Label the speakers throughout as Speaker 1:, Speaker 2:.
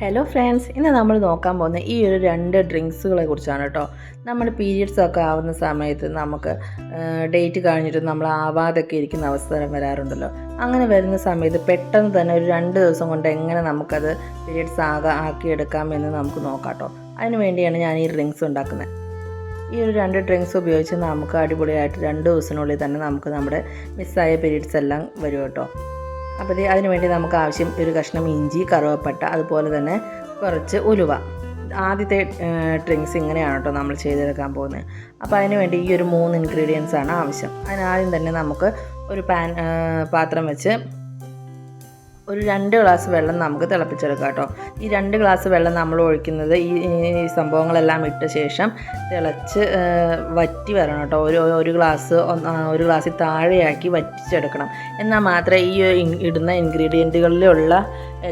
Speaker 1: Hello friends ഇന്ന് നമ്മൾ നോക്കാൻ പോകുന്ന ഈ ഒരു രണ്ട് ഡ്രിങ്ക്സുകളെ കുറിച്ചാണ് കേട്ടോ നമ്മൾ പീരിയഡ്സ് ഒക്കെ ആവുന്ന സമയത്ത് നമുക്ക് ഡേറ്റ് കഴിഞ്ഞിട്ട് നമ്മൾ ആവാതൊക്കെ ഇരിക്കുന്ന അവസരം വരാറുണ്ടല്ലോ. അങ്ങനെ വരുന്ന സമയത്ത് പെട്ടെന്ന് തന്നെ ഒരു രണ്ട് ദിവസം കൊണ്ട് എങ്ങനെ നമുക്കത് പീരിയഡ്സ് ആകാ ആക്കിയെടുക്കാം എന്ന് നമുക്ക് നോക്കാം കേട്ടോ അതിന് വേണ്ടിയാണ് ഞാൻ ഈ ഡ്രിങ്ക്സ് ഉണ്ടാക്കുന്നത്. ഈ ഒരു രണ്ട് ഡ്രിങ്ക്സ് ഉപയോഗിച്ച് നമുക്ക് അടിപൊളിയായിട്ട് രണ്ട് ദിവസത്തിനുള്ളിൽ തന്നെ നമുക്ക് നമ്മുടെ മിസ്സായ പീരീഡ്സ് എല്ലാം വരും കേട്ടോ അപ്പോൾ അതിന് വേണ്ടി നമുക്ക് ആവശ്യം ഒരു കഷ്ണം ഇഞ്ചി കറുവപ്പട്ട അതുപോലെ തന്നെ കുറച്ച് ഉലുവ. ആദ്യത്തെ ഡ്രിങ്ക്സ് ഇങ്ങനെയാണ് കേട്ടോ നമ്മൾ ചെയ്തെടുക്കാൻ പോകുന്നത്. അപ്പോൾ അതിന് വേണ്ടി ഈ ഒരു മൂന്ന് ഇൻഗ്രീഡിയൻസ് ആണ് ആവശ്യം. അതിനാദ്യം തന്നെ നമുക്ക് ഒരു പാൻ പാത്രം വെച്ച് ഒരു രണ്ട് ഗ്ലാസ് വെള്ളം നമുക്ക് തിളപ്പിച്ചെടുക്കാം കേട്ടോ ഈ രണ്ട് ഗ്ലാസ് വെള്ളം നമ്മൾ ഒഴിക്കുന്നത് ഈ സംഭവങ്ങളെല്ലാം ഇട്ട ശേഷം തിളച്ച് വറ്റി വരണം കേട്ടോ. ഒരു ഒരു ഗ്ലാസ് ഒരു ഗ്ലാസ്സിൽ താഴെയാക്കി വറ്റിച്ചെടുക്കണം. എന്നാൽ മാത്രമേ ഈ ഇടുന്ന ഇൻഗ്രീഡിയന്റുകളിലുള്ള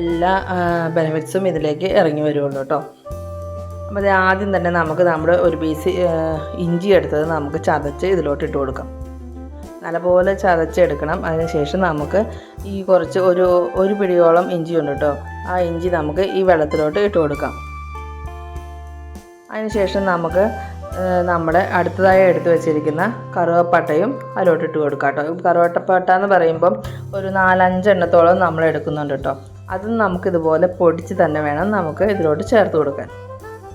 Speaker 1: എല്ലാ ബെനഫിറ്റ്സും ഇതിലേക്ക് ഇറങ്ങി വരുള്ളൂ കേട്ടോ. അപ്പോൾ അത് ആദ്യം തന്നെ നമുക്ക് നമ്മുടെ ഒരു പീസ് ഇഞ്ചി എടുത്തത് നമുക്ക് ചതച്ച് ഇതിലോട്ട് ഇട്ട് കൊടുക്കാം. നല്ലപോലെ ചതച്ചെടുക്കണം. അതിനുശേഷം നമുക്ക് ഈ കുറച്ച് ഒരു ഒരു പിടിയോളം ഇഞ്ചി ഉണ്ട് കേട്ടോ ആ ഇഞ്ചി നമുക്ക് ഈ വെള്ളത്തിലോട്ട് ഇട്ട് കൊടുക്കാം. അതിനുശേഷം നമുക്ക് നമ്മുടെ അടുത്തതായി എടുത്തു വെച്ചിരിക്കുന്ന കറുവപ്പട്ടയും അതിലോട്ട് ഇട്ട് കൊടുക്കാം കേട്ടോ കറുവട്ടപ്പട്ട എന്ന് പറയുമ്പം ഒരു നാലഞ്ചെണ്ണത്തോളം നമ്മൾ എടുക്കുന്നുണ്ട് കേട്ടോ അതും നമുക്കിതുപോലെ പൊടിച്ച് തന്നെ വേണം നമുക്ക് ഇതിലോട്ട് ചേർത്ത് കൊടുക്കാൻ.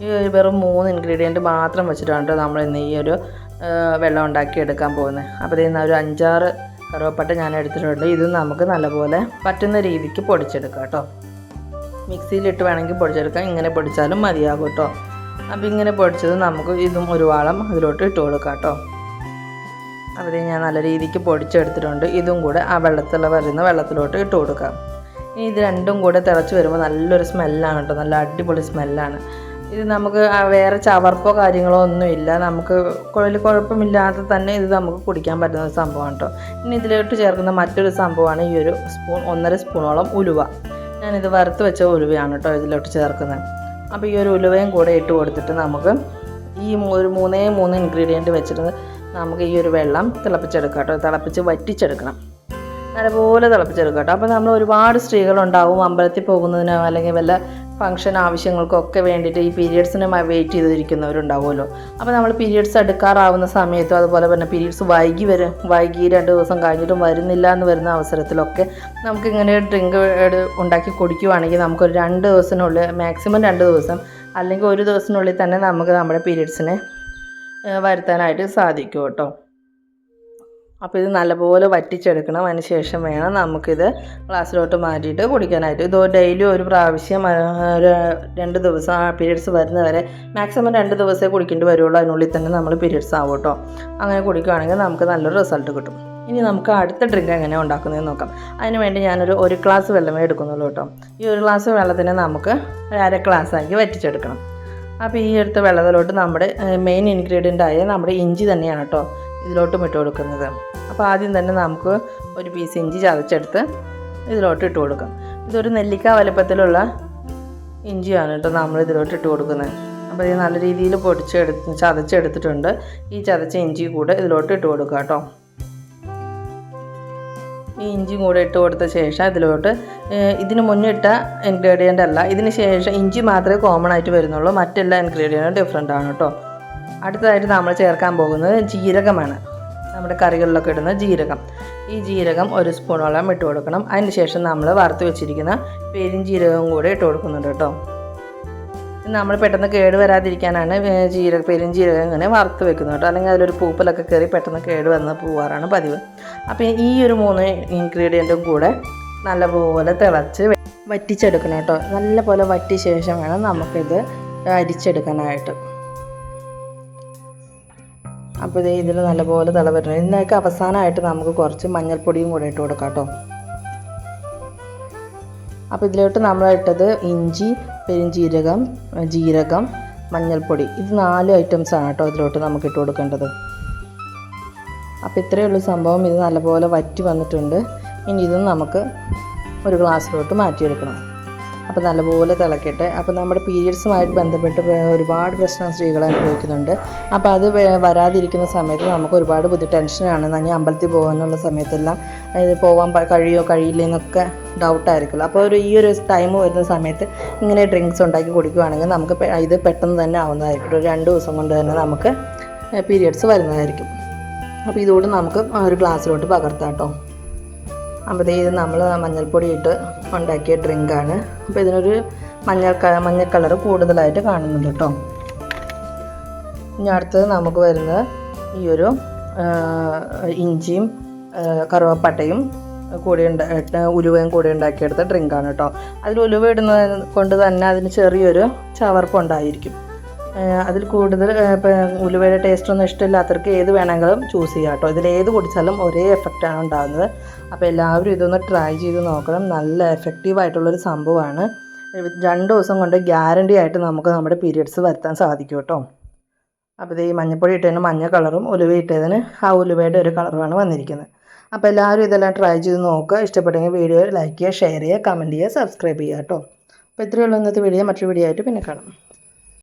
Speaker 1: ഈ ഒരു വെറും മൂന്ന് ഇൻഗ്രീഡിയന്റ് മാത്രം വെച്ചിട്ടാണ് കേട്ടോ നമ്മൾ ഇന്ന് ഈ ഒരു വെള്ളം ഉണ്ടാക്കി എടുക്കാൻ പോകുന്നത് അപ്പോൾ ഇതിൽ നിന്ന് ഒരു അഞ്ചാറ് കറുവപ്പട്ട ഞാൻ എടുത്തിട്ടുണ്ട്. ഇത് നമുക്ക് നല്ലപോലെ പറ്റുന്ന രീതിക്ക് പൊടിച്ചെടുക്കാം കേട്ടോ. മിക്സിയിലിട്ട് വേണമെങ്കിൽ പൊടിച്ചെടുക്കാം. ഇങ്ങനെ പൊടിച്ചാലും മതിയാകും കേട്ടോ. അപ്പോൾ ഇങ്ങനെ പൊടിച്ചത് നമുക്ക് ഇതും ഒരു വാളം അതിലോട്ട് ഇട്ട് കൊടുക്കാം കേട്ടോ. അപ്പോൾ ഞാൻ നല്ല രീതിക്ക് പൊടിച്ചെടുത്തിട്ടുണ്ട്. ഇതും കൂടെ ആ വെള്ളത്തിൽ വരുന്ന വെള്ളത്തിലോട്ട് ഇട്ട് കൊടുക്കാം. ഇത് രണ്ടും കൂടെ തിളച്ച് വരുമ്പോൾ നല്ലൊരു സ്മെല്ലാണ് കേട്ടോ. നല്ല അടിപൊളി സ്മെല്ലാണ് ഇത് നമുക്ക് വേറെ ചവർപ്പോ കാര്യങ്ങളോ ഒന്നുമില്ല. നമുക്ക് കുഴൽ കുഴപ്പമില്ലാതെ തന്നെ ഇത് നമുക്ക് കുടിക്കാൻ പറ്റുന്ന ഒരു സംഭവമാണ് കേട്ടോ ഇനി ഇതിലോട്ട് ചേർക്കുന്ന മറ്റൊരു സംഭവമാണ് ഈ ഒരു സ്പൂൺ ഒന്നര സ്പൂണോളം ഉലുവ. ഞാനിത് വറുത്ത് വെച്ച ഉലുവയാണ് കേട്ടോ ഇതിലോട്ട് ചേർക്കുന്നത്. അപ്പോൾ ഈ ഒരു ഉലുവയും കൂടെ ഇട്ട് കൊടുത്തിട്ട് നമുക്ക് ഈ ഒരു മൂന്നേ മൂന്ന് ഇൻഗ്രീഡിയന്റ് വെച്ചിട്ട് നമുക്ക് ഈ ഒരു വെള്ളം തിളപ്പിച്ചെടുക്കാം കേട്ടോ തിളപ്പിച്ച് വറ്റിച്ചെടുക്കണം. നല്ലപോലെ തിളപ്പിച്ചെടുക്കാം കേട്ടോ അപ്പോൾ നമ്മൾ ഒരുപാട് സ്ത്രീകളുണ്ടാവും അമ്പലത്തിൽ പോകുന്നതിനോ അല്ലെങ്കിൽ വല്ല ഫംഗ്ഷൻ ആവശ്യങ്ങൾക്കൊക്കെ വേണ്ടിയിട്ട് ഈ പീരിയഡ്സിന് വെയിറ്റ് ചെയ്തിരിക്കുന്നവരുണ്ടാവുമല്ലോ. അപ്പോൾ നമ്മൾ പീരിയഡ്സ് എടുക്കാറാവുന്ന സമയത്തും അതുപോലെ തന്നെ പീരിയഡ്സ് വൈകി വരും. വൈകി രണ്ട് ദിവസം കഴിഞ്ഞിട്ടും വരുന്നില്ല എന്ന് വരുന്ന അവസരത്തിലൊക്കെ നമുക്കിങ്ങനെ ഡ്രിങ്ക് ഉണ്ടാക്കി കുടിക്കുവാണെങ്കിൽ നമുക്കൊരു രണ്ട് ദിവസത്തിനുള്ളിൽ മാക്സിമം രണ്ട് ദിവസം അല്ലെങ്കിൽ ഒരു ദിവസത്തിനുള്ളിൽ തന്നെ നമുക്ക് നമ്മുടെ പീരിയഡ്സിനെ വരുത്താനായിട്ട് സാധിക്കും കേട്ടോ. അപ്പോൾ ഇത് നല്ലപോലെ വറ്റിച്ചെടുക്കണം. അതിന് ശേഷം വേണം നമുക്കിത് ഗ്ലാസ്സിലോട്ട് മാറ്റിയിട്ട് കുടിക്കാനായിട്ട്. ഇത് ഡെയിലി ഒരു പ്രാവശ്യം രണ്ട് ദിവസം ആ പീരീഡ്സ് വരുന്നവരെ മാക്സിമം രണ്ട് ദിവസമേ കുടിക്കേണ്ടി വരുള്ളൂ. അതിനുള്ളിൽ തന്നെ നമ്മൾ പീരീഡ്സ് ആവും കേട്ടോ. അങ്ങനെ കുടിക്കുകയാണെങ്കിൽ നമുക്ക് നല്ലൊരു റിസൾട്ട് കിട്ടും. ഇനി നമുക്ക് അടുത്ത ഡ്രിങ്ക് എങ്ങനെ ഉണ്ടാക്കുന്നതെന്ന് നോക്കാം. അതിന് വേണ്ടി ഞാനൊരു ഒരു ഗ്ലാസ് വെള്ളമേ എടുക്കുന്നുള്ളൂ കേട്ടോ. ഈ ഒരു ഗ്ലാസ് വെള്ളത്തിന് നമുക്ക് അര ഗ്ലാസ് ആക്കി വറ്റിച്ചെടുക്കണം. അപ്പോൾ ഈ എടുത്ത വെള്ളത്തിലോട്ട് നമ്മുടെ മെയിൻ ഇൻഗ്രീഡിയന്റ് ആയ നമ്മുടെ ഇഞ്ചി തന്നെയാണ് കേട്ടോ. ഇതിലോട്ടും ഇട്ട് കൊടുക്കുന്നത്. അപ്പോൾ ആദ്യം തന്നെ നമുക്ക് ഒരു പീസ് ഇഞ്ചി ചതച്ചെടുത്ത് ഇതിലോട്ട് ഇട്ട് കൊടുക്കാം. ഇതൊരു നെല്ലിക്ക വലുപ്പത്തിലുള്ള ഇഞ്ചിയാണ് കേട്ടോ നമ്മൾ ഇതിലോട്ട് ഇട്ട് കൊടുക്കുന്നത്. അപ്പോൾ ഇത് നല്ല രീതിയിൽ പൊടിച്ചെടുത്ത് ചതച്ചെടുത്തിട്ടുണ്ട്. ഈ ചതച്ച ഇഞ്ചി കൂടെ ഇതിലോട്ട് ഇട്ട് കൊടുക്കുക കേട്ടോ. ഈ ഇഞ്ചിയും കൂടെ ഇട്ട് കൊടുത്ത ശേഷം ഇതിലോട്ട് ഇതിന് മുന്നിട്ട ഇൻഗ്രീഡിയന്റ് അല്ല ഇതിന് ശേഷം ഇഞ്ചി മാത്രമേ കോമൺ ആയിട്ട് വരുന്നുള്ളൂ. മറ്റെല്ലാ ഇൻഗ്രീഡിയന്റും ഡിഫറെന്റ് ആണ് കേട്ടോ. അടുത്തതായിട്ട് നമ്മൾ ചേർക്കാൻ പോകുന്നത് ജീരകമാണ്. നമ്മുടെ കറികളിലൊക്കെ ഇടുന്ന ജീരകം. ഈ ജീരകം ഒരു സ്പൂണോളം ഇട്ട് കൊടുക്കണം. അതിന് ശേഷം നമ്മൾ വറുത്ത് വെച്ചിരിക്കുന്ന പെരിഞ്ജീരകം കൂടെ ഇട്ട് കൊടുക്കുന്നുണ്ട് കേട്ടോ. നമ്മൾ പെട്ടെന്ന് കേട് വരാതിരിക്കാനാണ് ജീര ജീരക പെരുംജീരകം ഇങ്ങനെ വറുത്ത് വെക്കുന്നത് കേട്ടോ. അല്ലെങ്കിൽ അതിലൊരു പൂപ്പലൊക്കെ കയറി പെട്ടെന്ന് കേട് വന്ന് പോവാറാണ് പതിവ്. അപ്പോൾ ഈ ഒരു മൂന്ന് ഇൻഗ്രീഡിയന്റും കൂടെ നല്ലപോലെ തിളച്ച് വറ്റിച്ചെടുക്കണം കേട്ടോ. നല്ലപോലെ വറ്റിയ ശേഷം വേണം നമുക്കിത് അരിച്ചെടുക്കാനായിട്ട്. അപ്പോൾ ഇത് ഇതിൽ നല്ലപോലെ തിള വരണം ഇതിനൊക്കെ അവസാനമായിട്ട് നമുക്ക് കുറച്ച് മഞ്ഞൾപ്പൊടിയും കൂടെ ഇട്ട് കൊടുക്കാം കേട്ടോ. അപ്പോൾ ഇതിലോട്ട് നമ്മൾ ഇട്ടത് ഇഞ്ചി പെരുംജീരകം ജീരകം മഞ്ഞൾപ്പൊടി. ഇത് നാല് ഐറ്റംസാണ് കേട്ടോ ഇതിലോട്ട് നമുക്ക് ഇട്ട് കൊടുക്കേണ്ടത്. അപ്പോൾ ഇത്രയേ ഉള്ളൂ സംഭവം. ഇത് നല്ലപോലെ വറ്റി വന്നിട്ടുണ്ട്. ഇനി ഇതും നമുക്ക് ഒരു ഗ്ലാസ്സിലോട്ട് മാറ്റിയെടുക്കണം. അപ്പോൾ നല്ലപോലെ തിളക്കട്ടെ. അപ്പോൾ നമ്മുടെ പീരിയഡ്സുമായിട്ട് ബന്ധപ്പെട്ട് ഒരുപാട് പ്രശ്നം സ്ത്രീകൾ അനുഭവിക്കുന്നുണ്ട്. അപ്പോൾ അത് വരാതിരിക്കുന്ന സമയത്ത് നമുക്ക് ഒരുപാട് ബുദ്ധി ടെൻഷനാണ് ഞാൻ അമ്പലത്തിൽ പോകാനുള്ള സമയത്തെല്ലാം പോകാൻ കഴിയോ കഴിയില്ല എന്നൊക്കെ ഡൗട്ടായിരിക്കുമല്ലോ അപ്പോൾ ഒരു ഈ ഒരു ടൈം വരുന്ന സമയത്ത് ഇങ്ങനെ ഡ്രിങ്ക്സ് ഉണ്ടാക്കി കുടിക്കുകയാണെങ്കിൽ നമുക്ക് ഇത് പെട്ടെന്ന് തന്നെ ആവുന്നതായിരിക്കും. ഒരു രണ്ട് ദിവസം കൊണ്ട് തന്നെ നമുക്ക് പീരിയഡ്സ് വരുന്നതായിരിക്കും. അപ്പോൾ ഇതുകൊണ്ട് നമുക്ക് ഒരു ഗ്ലാസ്സിലോട്ട് പകർത്താം കേട്ടോ. അപ്പോൾ ഇത് നമ്മൾ മഞ്ഞൾപ്പൊടി ഇട്ട് ഉണ്ടാക്കിയ ഡ്രിങ്കാണ്. അപ്പോൾ ഇതിനൊരു മഞ്ഞൾ മഞ്ഞ കളർ കൂടുതലായിട്ട് കാണുന്നുണ്ട് കേട്ടോ. ഇനി അടുത്തത് നമുക്ക് വരുന്നത് ഈ ഒരു ഇഞ്ചിയും കറുവപ്പട്ടയും കൂടി ഉണ്ട ഇട്ട് ഉലുവയും കൂടി ഉണ്ടാക്കിയെടുത്ത ഡ്രിങ്കാണ് കേട്ടോ. അതിൽ ഉലുവ ഇടുന്നത് കൊണ്ട് തന്നെ അതിന് ചെറിയൊരു ചവർപ്പുണ്ടായിരിക്കും അതിൽ കൂടുതൽ ഉലുവയുടെ ടേസ്റ്റ് ഒന്നും ഇഷ്ടമില്ലാത്തവർക്ക് ഏത് വേണമെങ്കിലും ചൂസ് ചെയ്യാം കേട്ടോ. ഇതിലേത് കുടിച്ചാലും ഒരേ എഫക്റ്റാണ് ഉണ്ടാകുന്നത്. അപ്പോൾ എല്ലാവരും ഇതൊന്ന് ട്രൈ ചെയ്ത് നോക്കണം. നല്ല എഫക്റ്റീവ് ആയിട്ടുള്ളൊരു സംഭവമാണ്. രണ്ട് ദിവസം കൊണ്ട് ഗ്യാരണ്ടി ആയിട്ട് നമുക്ക് നമ്മുടെ പീരിയഡ്സ് വരുത്താൻ സാധിക്കും കേട്ടോ. അപ്പോൾ ഇത് ഈ മഞ്ഞപ്പൊടി ഇട്ടതിന് മഞ്ഞ കളറും ഉലുവ ഇട്ടതിന് ആ ഉലുവയുടെ ഒരു കളറുമാണ് വന്നിരിക്കുന്നത്. അപ്പോൾ എല്ലാവരും ഇതെല്ലാം ട്രൈ ചെയ്ത് നോക്കുക. ഇഷ്ടപ്പെട്ടെങ്കിൽ വീഡിയോ ലൈക്ക് ചെയ്യുക ഷെയർ ചെയ്യുക കമന്റ് ചെയ്യുക സബ്സ്ക്രൈബ് ചെയ്യുക കേട്ടോ. അപ്പോൾ ഇത്രയുള്ള ഇന്നത്തെ വീഡിയോ മറ്റൊരു വീഡിയോ ആയിട്ട് പിന്നെ കാണാം.